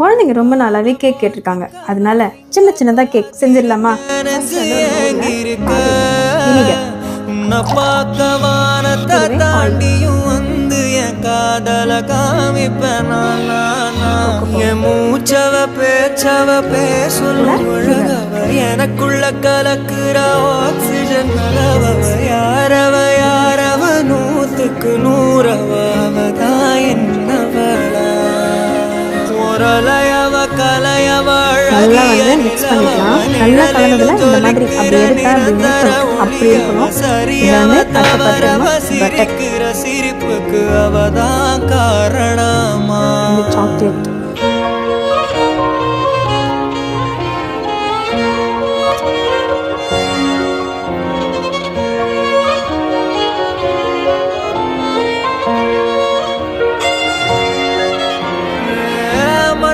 குழந்தைங்க ரொம்ப நல்லாவே கேக் கேட்டிருக்காங்க. அதனால சின்ன சின்னதாக கேக் செஞ்சிடலாமா? தாண்டியும் வந்து என் காதல காமிப்பேன். மூச்சவ பேச்சவ பேசும் எனக்குள்ள கலக்குற ஆக்சிஜன் அளவவ நல்லா வந்து மிக்ஸ் பண்ணிக்கலாம். நல்லா கலந்ததுல இந்த மாதிரி அப்படி எடுத்தா அப்படின்னு அப்படி இருக்கணும். இதை வந்து கஷ்டப்படுறோம் பட்டர் சிரிக்கிற சிரிப்புக்கு அவதான் காரணமா.